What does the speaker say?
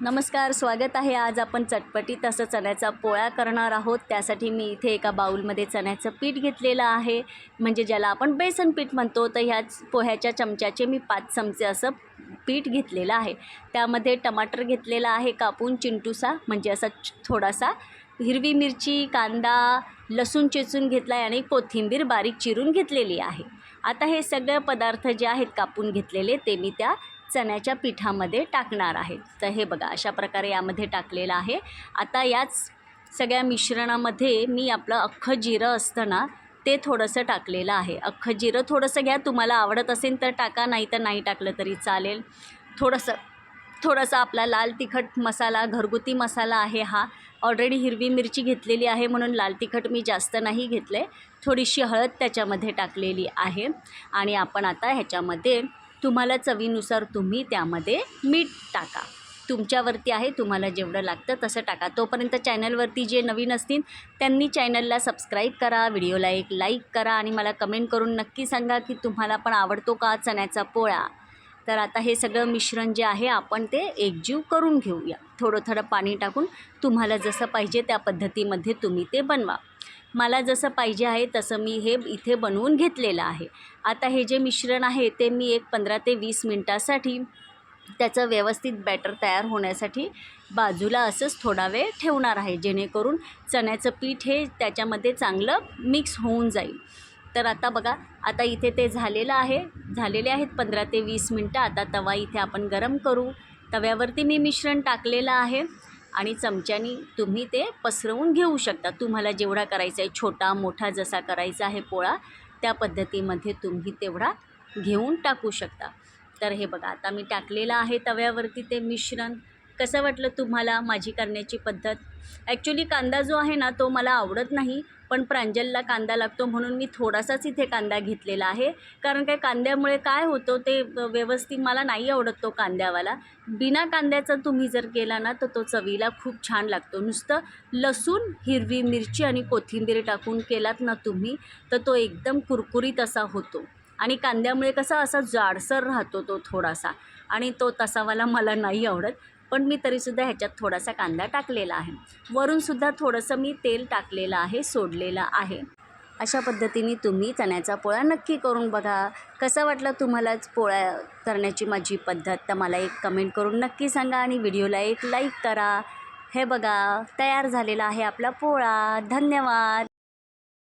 नमस्कार स्वागत आहे आज आपण चटपटीत असं चण्याचा पोळ्या करणार आहोत. त्यासाठी मी इथे एका बाऊलमध्ये चण्याचं पीठ घेतलेलं आहे. म्हणजे ज्याला आपण बेसन पीठ म्हणतो तर ह्याच पोह्याच्या चमच्याचे मी पाच चमचे असं पीठ घेतलेलं आहे. त्यामध्ये टमाटर घेतलेला आहे कापून चिंटूसा म्हणजे असा थोडासा हिरवी मिरची कांदा लसूण चेचून घेतला आहे आणि कोथिंबीर बारीक चिरून घेतलेली आहे. आता हे सगळे पदार्थ जे आहेत कापून घेतलेले ते मी त्या चण्याच्या पिठामध्ये टाकणार आहे. तर हे बघा अशा प्रकारे यामध्ये टाकलेलं आहे. आता याच सगळ्या मिश्रणामध्ये मी आपलं अख्खं जिरं असतं ना ते थोडंसं टाकलेलं आहे. अख्खं जिरं थोडंसं घ्या तुम्हाला आवडत असेल तर टाका नाही तर नाही टाकलं तरी चालेल. थोडंसं थोडासा आपला लाल तिखट मसाला घरगुती मसाला आहे हा. ऑलरेडी हिरवी मिरची घेतलेली आहे म्हणून लाल तिखट मी जास्त नाही घेतलं आहे थोडीशी हळद त्याच्यामध्ये टाकलेली आहे. आणि आपण आता ह्याच्यामध्ये तुम्हाला चवीनुसार तुम्ही त्यामध्ये मीठ टाका. तुमच्यावरती आहे तुम्हाला जेवढं लागतं तसं टाका. तोपर्यंत चॅनलवरती जे नवीन असतील त्यांनी चॅनलला सबस्क्राईब करा व्हिडिओला एक लाईक करा आणि मला कमेंट करून नक्की सांगा की तुम्हाला पण आवडतो का चण्याचा पोळा. तर आता हे सगळं मिश्रण जे आहे आपण ते एकजीव करून घेऊया. थोडं थोडं पाणी टाकून तुम्हाला जसं पाहिजे त्या पद्धतीमध्ये तुम्ही ते बनवा. मला जसं पाहिजे आहे तसं मी हे इथे बनवून घेतलेलं आहे. आता हे जे मिश्रण आहे ते मी एक पंधरा ते वीस मिनटासाठी त्याचं व्यवस्थित बॅटर तयार होण्यासाठी बाजूला असंच थोडा वेळ ठेवणार आहे जेणेकरून चण्याचं पीठ हे त्याच्यामध्ये चांगलं मिक्स होऊन जाईल. तर आता बघा आता इथे ते झालेलं आहे झालेले आहेत पंधरा ते वीस मिनटं. आता तवा इथे आपण गरम करू. तव्यावरती मी मिश्रण टाकलेलं आहे. आणि चमच्यानी तुम्ही ते पसरवून घेऊ शकता. तुम्हाला जेवढा करायचा आहे छोटा मोठा जसा करायचा आहे पोळा त्या पद्धतीमध्ये तुम्ही तेवढा घेऊन टाकू शकता. तर हे बघा आता मी टाकलेलं आहे तव्यावरती ते मिश्रण. कसं वाटलं तुम्हाला माझी करण्याची पद्धत? ॲक्च्युली कांदा जो आहे ना तो मला आवडत नाही पण प्रांजलला कांदा लागतो म्हणून मी थोडासाच इथे कांदा घेतलेला आहे. कारण काय कांद्यामुळे काय होतं ते व्यवस्थित मला नाही आवडत तो कांद्यावाला. बिना कांद्याचा तुम्ही जर केला ना तर तो चवीला खूप छान लागतो. नुसतं लसूण हिरवी मिरची आणि कोथिंबीर टाकून केलात ना तुम्ही तर तो एकदम कुरकुरीत असा होतो. आणि कांद्यामुळे कसा असा जाडसर राहतो तो थोडासा. आणि तो तसावाला मला नाही आवडत. पण मी तरीसुद्धा ह्याच्यात थोडासा कांदा टाकलेला आहे. वरूनसुद्धा थोडंसं मी तेल टाकलेलं आहे सोडलेलं आहे. अशा पद्धतीने तुम्ही चण्याचा पोळा नक्की करून बघा. कसा वाटला तुम्हालाच पोळ्या करण्याची माझी पद्धत? तर मला एक कमेंट करून नक्की सांगा आणि व्हिडिओला एक लाईक करा. हे बघा तयार झालेला आहे आपला पोळा. धन्यवाद!